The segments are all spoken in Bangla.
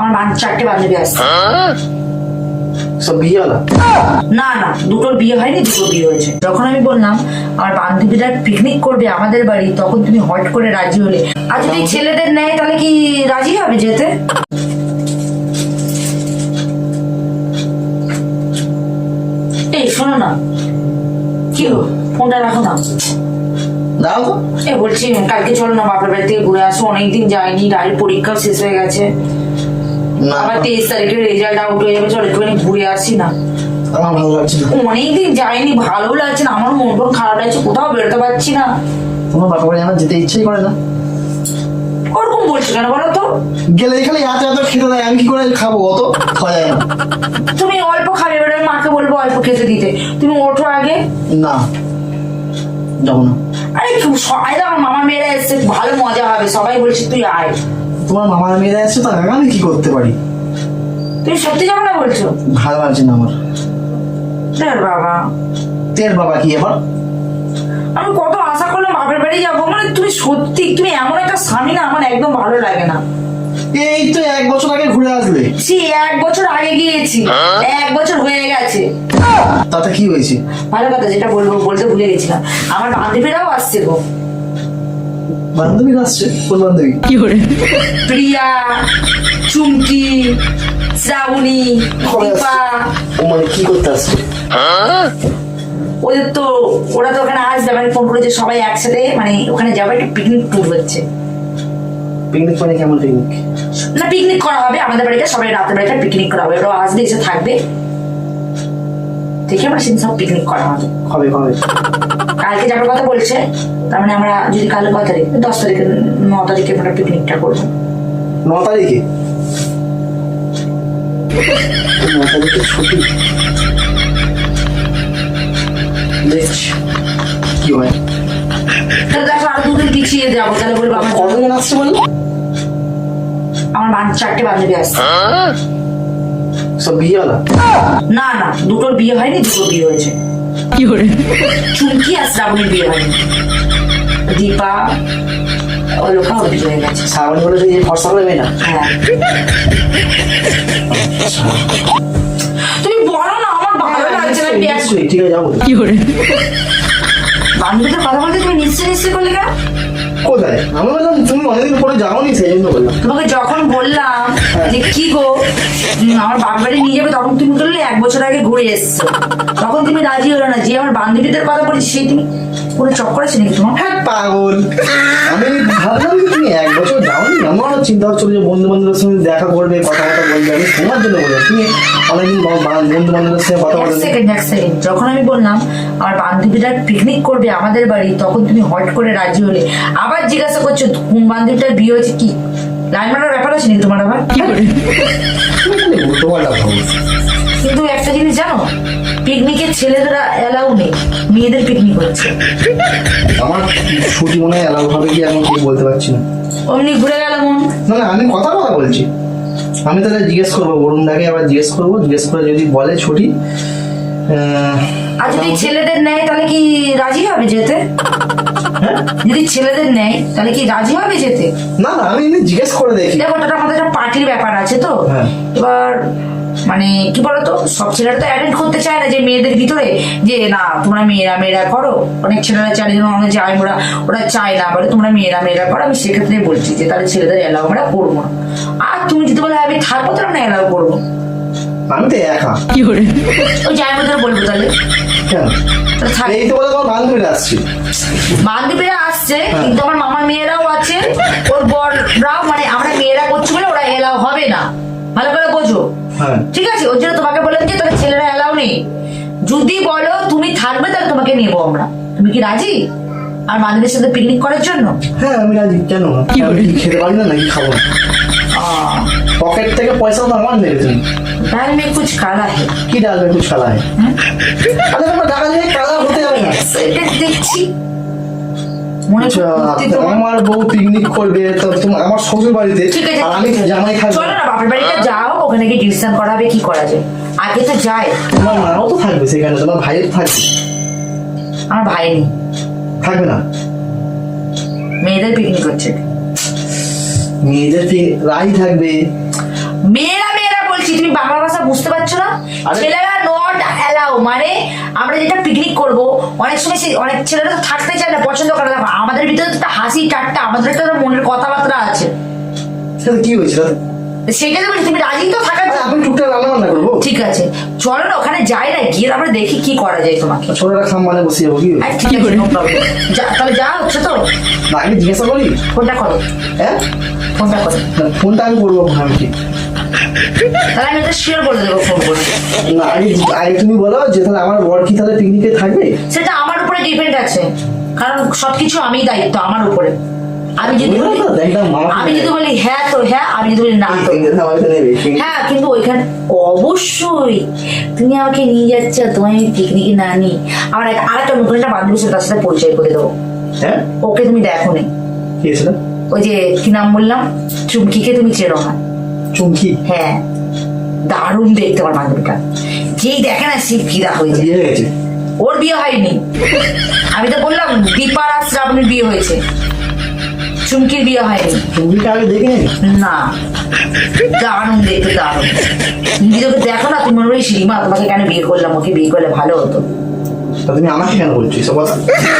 আমার চারটে বান্ধবী সব বিয়েওয়ালা না না দুটোর বিয়ে হয়নি দুটো বিয়ে হয়েছে। যখন আমি বললাম আমার বান্ধবীরা পিকনিক করবে আমাদের বাড়ি তখন তুমি হট করে রাজি হলে। আর যদি ছেলেদের নেয় তাহলে কি রাজি হবে যেতে? এই শোনো না। কি হলো? ফোনটা রাখো না। দাও এ বলছি কালকে চলো না বাপের বাড়ি থেকে ঘুরে আসো। অনেকদিন যায়নি ডায়ের পরীক্ষা শেষ হয়ে গেছে। আবার তেইশ তারিখে রেজাল্ট আউট হয়ে যাবে চলো একটুখানি ঘুরে আসি না। আমার ভালো লাগছে না। অনেকদিন যাইনি ভালো লাগছে না আমার মন টন খারাপ লাগছে কোথাও বেরোতে পারছি না। তোমার বাপা বাড়ি আমার যেতে ইচ্ছেই করে না। ওরকম বলছো কেন বলো তো? গেলে এখানে এত এত খেতে দেয় আমি কি করে খাব অত? খাওয়া যায় না। তুমি অল্প খাবে এবার আমি মাকে বলব অল্প খেতে দিতে। তুমি ওঠো আগে। না। যাব না। আরে সবাই আমার মামা মেয়েরা এসছে ভালো মজা হবে সবাই বলছে তুই আয়। তোমার মামার মেয়েরা এসছে তো আমি কি করতে পারি? তুমি সত্যি যাব না বলছো? ভালো লাগছে না আমার। বাবা। তের বাবা কি এবার? আমি কত আশা করলাম বাপের বাড়ি যাব মানে তুমি সত্যি তুমি এমন একটা স্বামী না আমার একদম ভালো লাগে না। এই তো এক বছর আগে ঘুরে আসলে। সে এক বছর আগে গিয়েছি। এক বছর হয়ে গেছে। তাতে কি হয়েছে? ভালো কথা যেটা বলব বলতে ভুলে গেছিলাম। আমার বান্ধবীরাও আসছে গো। বান্ধবী আসছে? কোন বান্ধবী? কি করে প্রিয়া চুমকি শ্রাবণী কবে দীপা। ও মানে কি করতে আসছে? ওদের তো ওরা তো ওখানে আসবে মানে ফোন করেছে সবাই একসাথে মানে ওখানে যাবে একটা পিকনিক ট্যুর হচ্ছে। পিকনিক মানে কেমন পিকনিক না পিকনিক করা হবে আমাদের বাড়িতে সবাই রাতের বাড়িতে পিকনিক করা হবে। ওরা আসবে এসে থাকবে। দেখে আমরা সেদিন সব পিকনিক করা হবে। হবে হবে কালকে যাবার কথা বলছে তার মানে আমরা যদি কাল কয় তারিখ? দশ তারিখে ন তারিখে আমরা পিকনিকটা করব। ন তারিখে? ন তারিখে ছুটি? দেখছি কি হয়? তাহলে দেখো আর দুদিন পিছিয়ে যাব তাহলে বলব আমার কতজন আসছে বলল? আমার বান্ধব চারটে বান্ধবী আসছে। সব বিয়েওয়ালা? না না দুটোর বিয়ে হয়নি দুটো বিয়ে হয়েছে। চুমকি আর শ্রাবণীর বিয়ে হয়নি। দীপা অলোকা লোকা হয়ে গেছে। শ্রাবণী বলে সেই যে ফর্সা হলে না। হ্যাঁ। তুমি বলো না আমার ভালো লাগছে না পেঁয়াজ। ঠিক আছে যাব। বান্ধবীদের কথা বলতে তুমি নিশ্চয় নিশ্চয় করলে কেন? কোথায়? আমি বললাম তুমি অনেকদিন পরে যাওনি সেই জন্য বললাম। তোমাকে যখন বললাম যে কি গো? আমার বাপ বাড়ি নিয়ে যাবে তখন তুমি বললে এক বছর আগে ঘুরে এসছো। তখন তুমি রাজি হলো না যে আমার বান্ধবীদের কথা বলছি সেই তুমি কোনো চক্কর আছে নাকি তোমার? হ্যাঁ পাগল। আমি ভাবলাম যে তুমি এক বছর যাওনি আমারও চিন্তা হচ্ছিল যে বন্ধু বান্ধবের সঙ্গে দেখা করবে কথা কথা বলবে আমি তোমার জন্য বললাম তুমি অনেকদিন বন্ধু বান্ধবের সঙ্গে কথা এক বলবে। সেকেন্ড এক সেকেন্ড যখন আমি বললাম আমার বান্ধবীরা পিকনিক করবে আমাদের বাড়ি তখন তুমি হট করে রাজি হলে। আবার জিজ্ঞাসা করছ কোন বান্ধবীটার বিয়ে হয়েছে কি? লাইন মারার ব্যাপার আছে নাকি তোমার আবার? কিন্তু একটা জিনিস জানো পিকনিকে ছেলেদেরা এলাও নেই। মেয়েদের পিকনিক হচ্ছে আমার ছুটি মনে হয় অ্যালাউ হবে কি আমি ঠিক বলতে পারছি না। অমনি ঘুরে গেল মন। না না আমি কথা কথা বলছি। আমি তাহলে জিজ্ঞেস করব বরুণদাকে আবার জিজ্ঞেস করব জিজ্ঞেস করে যদি বলে ছুটি আর যদি ছেলেদের নেয় তাহলে কি রাজি হবে যেতে? হ্যাঁ? যদি ছেলেদের নেয় তাহলে কি রাজি হবে যেতে? না না আমি জিজ্ঞেস করে দেখি। দেখো আমাদের একটা পার্টির ব্যাপার আছে তো। হ্যাঁ। এবার মানে কি বলতো সব ছেলেরা তো অ্যাটেন্ড করতে চায় না যে মেয়েদের ভিতরে যে না তোমরা মেয়েরা মেয়েরা করো। অনেক ছেলেরা চায় যেন আমরা যাই ওরা ওরা চায় না। বলে তোমরা মেয়েরা মেয়েরা করো। আমি সেক্ষেত্রে বলছি যে তাহলে ছেলেদের এলাও আমরা করব না। আর তুমি যদি বলে আমি থাকব আমরা করব। আমি তো একা। ওই যাই মধ্যে বলব তাহলে। কেন? তাহলে থাক। এই তো বলে তোমার বান্ধবীরা আসছে। বান্ধবীরা আসছে কিন্তু আমার মামার মেয়েরাও আছে। ওর বররাও মানে আমরা মেয়েরা করছি বলে ওরা এলাও হবে না। ভালো করে বোঝো। হ্যাঁ ঠিক আছে ওর জন্য তোমাকে বললাম যে তাহলে ছেলেরা এলাও নেই। যদি বলো তুমি থাকবে তাহলে তোমাকে নেব আমরা। তুমি কি রাজি? আর বান্ধবীর সাথে পিকনিক করার জন্য? হ্যাঁ আমি রাজি। কেন? কি খেতে পারি না নাকি খাব পকেট থেকে পয়সা তো আমার নেবে তুমি। ডাল মে কুছ কালা হে। কি ডালবে কুछ কালা है আরে আমার টাকা দিয়ে কালা হতে যাবে না। এটা দেখছি। আমার বউ পিকনিক করবে আমার শ্বশুর বাড়িতে আর আমি জামাই খাব। চলো না বাপের বাড়িতে যাও ওখানে গিয়ে ডিসিশন করা হবে কি করা যায়। আগে তো যায়। তোমার মাও তো থাকবে সেখানে তোমার ভাইয়ের থাকবে। আমার ভাই নেই। থাকবে না? মেয়েদের পিকনিক হচ্ছে। মেয়েদের রাই থাকবে। মেয়েরা মেয়েরা বলছি তুমি বাংলা ভাষা বুঝতে পারছ না? নট অ্যালাউ মানে আমরা যেটা পিকনিক করব, অনেক সময় সেই অনেক ছেলেরা তো থাকতে চায় না, পছন্দ করে না। আমাদের ভিতরে তো হাসি, ঠাট্টা, আমাদের একটা মনের কথাবার্তা আছে। কি হয়েছিল সেটা তো তুমি রাজি তো থাকার আমি টুকটাক রান্না বান্না করব। ঠিক আছে। চলো না ওখানে যাই না গিয়ে আমরা দেখি কি করা যায় তোমাকে। ছোটটা খাম মানে বসে যাব কি? ঠিক আছে তাহলে যা হচ্ছে তো। না আমি জিজ্ঞাসা করি? ফোনটা করো। হ্যাঁ? ফোনটা করো। ফোনটা আমি করব ভাবছি তাহলে আমি ওদের শিওর বলে দেবো ফোন করে। না আগে আগে তুমি বলো যে তাহলে আমার বর কি তাহলে পিকনিকে থাকবে? সেটা আমার উপরে ডিপেন্ড আছে। কারণ সবকিছু আমি দায়িত্ব আমার উপরে। আমি যদি আমি যদি বলি হ্যাঁ তো হ্যাঁ আমি যদি বলি না তো। হ্যাঁ কিন্তু ওইখানে অবশ্যই। তুমি আমাকে নিয়ে যাচ্ছ তোমায় আমি পিকনিকে না নি আমার আরেকটা নতুন একটা বান্ধবী সাথে তার সাথে পরিচয় করে দেবো। হ্যাঁ? ওকে তুমি দেখো নি। ওই যে কি নাম বললাম? চুমকিকে তুমি চেনো না। চুমকি? হ্যাঁ। দারুণ দেখতে আমার বান্ধবীটা। যেই দেখে না সে ফিদা হয়ে যায়। ওর বিয়ে হয়নি। আমি তো বললাম দীপার আর শ্রাবণীর বিয়ে হয়েছে। চুমকির বিয়ে হয়নি। চুমকিটা আগে দেখিনি? না। দারুণ। দেখতে দারুণ নিজেকে দেখো না তুমি মনে হয় শ্রীমা তোমাকে কেন বিয়ে করলাম? ওকে বিয়ে করলে ভালো হতো। তা তুমি আমাকে কেন বলছো? এসব কথা?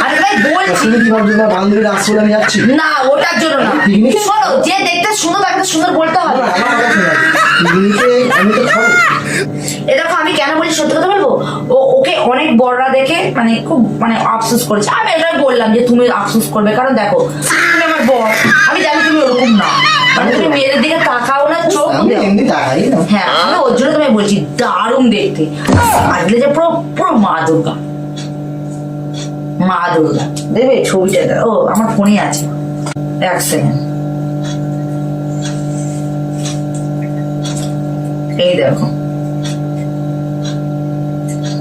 আমি ভাই বলছি। তুমি কি ভাবছ তোমার বান্ধবীরা আসছে বলে আমি যাচ্ছি? না ওটার জন্য না। পিকনিকে? শোনো যে দেখতে সুন্দর তাকে সুন্দর বলতে হবে। না, আমার কথা শোনো। পিকনিকে আমি তো খাব। এ দেখো আমি কেন বলি সত্যি কথা বলব? ও ওকে অনেক বড়রা দেখে মানে খুব মানে আফসোস করেছে। আমি এটাই বললাম যে তুমি আফসোস করবে কারণ দেখো তুমি আমার বর। আমি জানি তুমি ওরকম না। মানে তুমি মেয়েদের দিকে তাকাও না চোখ এমনি তাকাই হ্যাঁ আমি ওর জন্য তোমায় বলছি দারুণ দেখতে। আসলে যে পুরো পুরো মা দুর্গা। মা দুর্গা দেবে ছবিটা দাও। ও আমার ফোনে আছে। এক সেকেন্ড। এই দেখো।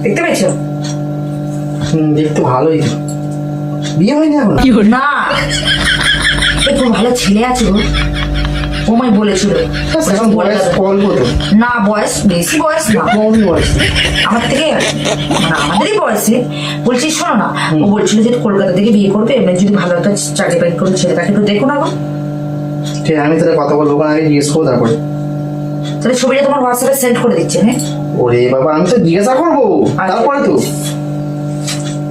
দেখতে পেয়েছ? হুম, দেখতে ভালোই। বিয়ে হয়নি এখন? না। একটু ভালো ছেলে আছে গো। ওমাই বলেছিল। তো না বয়স বেশি বয়স না। আমার থেকে মানে আমাদেরই বয়সে। বলছি শোনো না ও বলছিল যে কলকাতা থেকে বিয়ে করবে এমনি যদি ভালো একটা চাকরি বাকরি করে ছেলে তাকে একটু দেখো না ঠিক আমি তাহলে কথা বলব ওখানে আগে জিজ্ঞেস করব তারপরে। তাহলে ছবিটা তোমার হোয়াটসঅ্যাপে সেন্ড করে দিচ্ছে হ্যাঁ? ওরে বাবা আমি তো জিজ্ঞাসা করব। তারপরে তো।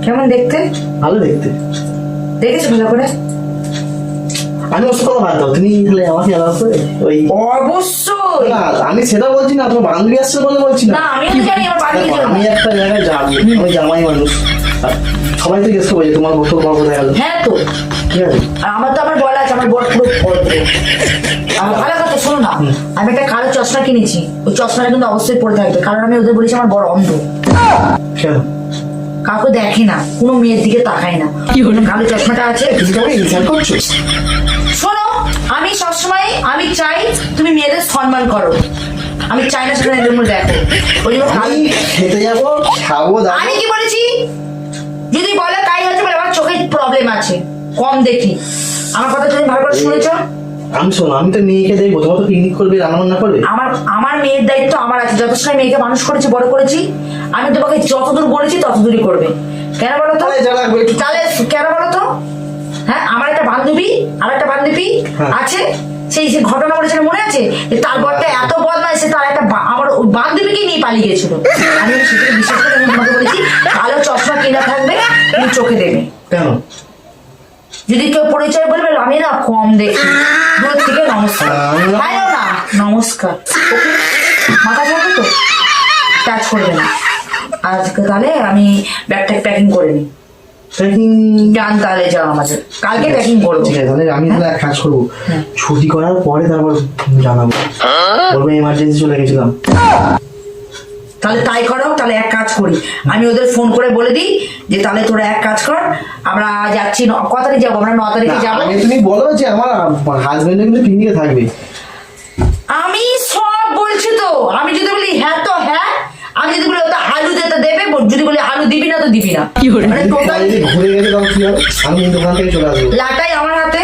কেমন দেখতে? ভালো দেখতে। দেখেছ ভালো করে? আমি ওর সাথে কথা বাদ দাও তুমি তাহলে আমাকে আলাদা করে ওই অবশ্যই! না আমি সেটা বলছি না তোমার বান্ধবী আসছে বলে বলছি না। আমি তো জানি আমার বাড়ি আমি একটা জায়গায় যাব আমি জামাই মানুষ। সবাই তো যে তোমার বড় কোথায় গেল? হ্যাঁ তো। আমার তো আমার বলা আছে আমার বড় পুরো ভালো কথা শোনো না আমি একটা কালো চশমা কিনেছি। ওই চশমাটা কিন্তু অবশ্যই পরে থাকবে কারণ আমি ওদের বলেছি আমার বড় অন্ধ। কেন? কাউকে দেখে না কোনো মেয়ের দিকে তাকায় না। কালো চশমাটা আছে। করছ। সম্মান করো। আমি চাই না সেখানে মধ্যে দেখো ওই জন্য আমি খেতে যাব খাব আমি কি বলেছি? যদি বলে তাই হচ্ছে বলে আমার চোখে প্রবলেম আছে। কম দেখি। আমার কথা তুমি ভালো করে শুনেছো? আমি শোনো আমি তো মেয়েকে দেখব। তোমার তো পিকনিক করবে রান্না বান্না করবে? আমার আমার মেয়ের দায়িত্ব আমার আছে। যত সময় মেয়েকে মানুষ করেছি বড় করেছি আমি তোমাকে যতদূর বলেছি ততদূরই করবে। কেন বলো তো? তাহলে যা লাগবে তাহলে কেন বলো তো? হ্যাঁ আমার একটা বান্ধবী আর একটা বান্ধবী হ্যাঁ। আছে। সেই যে ঘটনা বলেছিল মনে আছে? যে তার বরটা এত বদমাই সে তার একটা আমার বান্ধবীকে নিয়ে পালিয়ে গেছিল। আমি সেটাকে বিশ্বাস করে আমি তোমাকে বলেছি কালো চশমা কিনা থাকবে তুমি চোখে দেবে। কেন? যদি কেউ পরিচয় বলবে আমি না কম দেখি। দূর থেকে নমস্কার। হ্যালো না নমস্কার। ওকে মাথা থাকবে তো? টাচ করবে না। আজকে তাহলে আমি ব্যাগটা প্যাকিং করে নিই। ট্রেকিং ডান তাহলে যাও আমাদের। কালকে প্যাকিং করব। ঠিক আছে তাহলে আমি তাহলে এক কাজ করব। হ্যাঁ। ছুটি করার পরে তারপর জানাব। বলব এমার্জেন্সি চলে গেছিলাম। তাহলে তাই করো তাহলে এক কাজ করি। আমি ওদের ফোন করে বলে দিই যে তাহলে তোরা এক কাজ কর আমরা যাচ্ছি ন- ক তারিখ যাব? আমরা ন তারিখে যাব? তুমি বলো যে আমার হাজবেন্ডও কিন্তু পিকনিকে থাকবে। আমি সব বলছি তো। আমি যদি বলি হ্যাঁ তো হ্যাঁ আমি যদি বলি ওটা আলু দিতে দেবে যদি বলি আলু দিবি না তো দিবি না। মানে টোটাল ঘুরে গেছে তখন কি হবে? আমি কিন্তু ওখান থেকে চলে আসব। লাটাই আমার হাতে।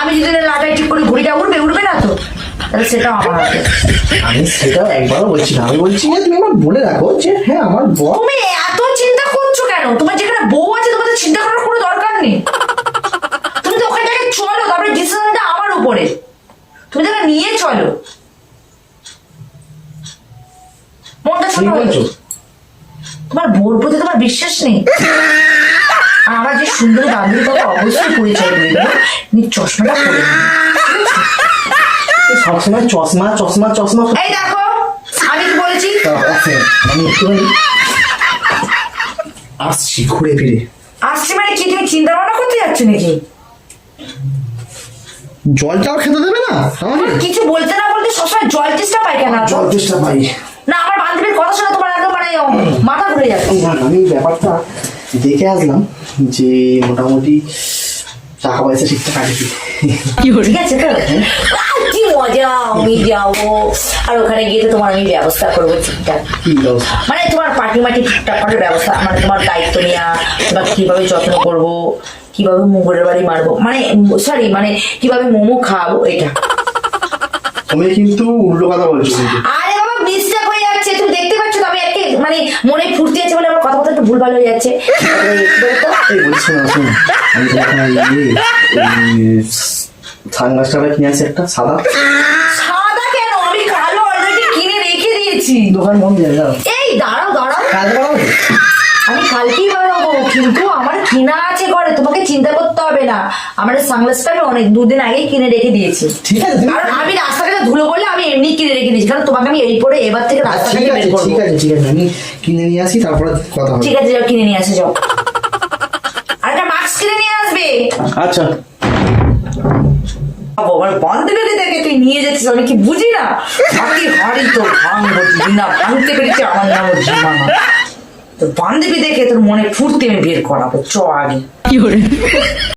আমি যদি লাটাই ঠিক করে ঘুড়িটা উঠবে উঠবে না তো? তাহলে সেটাও আমার হাতে। আমি সেটাও একবারও বলছি না। আমি বলছি যে তুমি আমার বলে রাখো যে হ্যাঁ আমার বর তুমি এত চিন্তা করছ কেন? তোমার যেখানে বউ আছে তোমাদের চিন্তা করার কোনো দরকার নেই। তুমি তো ওখান থেকে চলো তারপরে ডিসিশনটা আমার উপরে। তুমি তাকে নিয়ে চলো। বলছো? তোমার বোর প্রতি তোমার বিশ্বাস নেই? আর আমার যে সুন্দর বান্ধবী তাকে অবশ্যই পরিচয় দেবো নি চশমাটা পরে সবসময় চশমা চশমা চশমা এই দেখো আমি কি বলেছি? আমি একটুখানি আসছি ঘুরে ফিরে। আসছে মানে কি তুমি চিন্তা ভাবনা করতে যাচ্ছ নাকি? জলটাও খেতে দেবে না? কিছু বলতে না বলতে সবসময় জল চেষ্টা পাই কেন? জল চেষ্টা পাই। না আমার বান্ধবীর কথা শোনা মানে মাথা ঘুরে যাচ্ছে। আমি ব্যাপারটা দেখে আসলাম যে মোটামুটি টাকা পয়সা ঠিকঠাক আছে কি? ঠিক আছে তো কি মজা আমি যাব। আর ওখানে গিয়ে তো তোমার আমি ব্যবস্থা করব ঠিকঠাক। মানে তোমার পার্টি মাটি ঠিকঠাক করে ব্যবস্থা মানে তোমার দায়িত্ব নেওয়া তোমার কীভাবে যত্ন করব কীভাবে মুগুরের বাড়ি মারবো মানে সরি মানে কীভাবে মোমো খাওয়াবো এটা। তুমি কিন্তু উল্টো কথা বলছো একে মানে ফুর্তি আছে বলে আমার কথা কথা একটু ভুলভাল হয়ে যাচ্ছে। সানগ্লাসটা কিনে আছে একটা? সাদা? সাদা কেন? আমি কালো অলরেডি কিনে রেখে দিয়েছি। দোকান বন্ধ হয়ে যাও এই দাঁড়াও দাঁড়াও। কাজ আমি কালকেই বানাবো কিন্তু আমার কিনা আছে ঘরে তোমাকে চিন্তা করতে হবে না। আমার সানগ্লাসটা আমি অনেক দুদিন আগেই কিনে রেখে দিয়েছি। ঠিক আছে কারণ আমি রাস্তাঘাটে ধুলো বলে আমি এমনি কিনে রেখে দিয়েছি। কারণ তোমাকে আমি এই পরে এবার থেকে বের আছে করব। ঠিক আছে ঠিক আছে আমি কিনে নিয়ে আসি তারপরে কথা হবে। ঠিক আছে যাও কিনে নিয়ে আসে যাও। আর একটা মাস্ক কিনে নিয়ে আসবে। আচ্ছা। আমার বান্ধবীকে দেখে তুই নিয়ে যাচ্ছিস আমি কি বুঝি না? বাকি হাড়ি তো ভাঙবো না ভাঙতে পেরেছি আমার নাম তোর বান্ধবী দেখে তোর মনে ফুর্তি আমি বের করাবো চ আগে।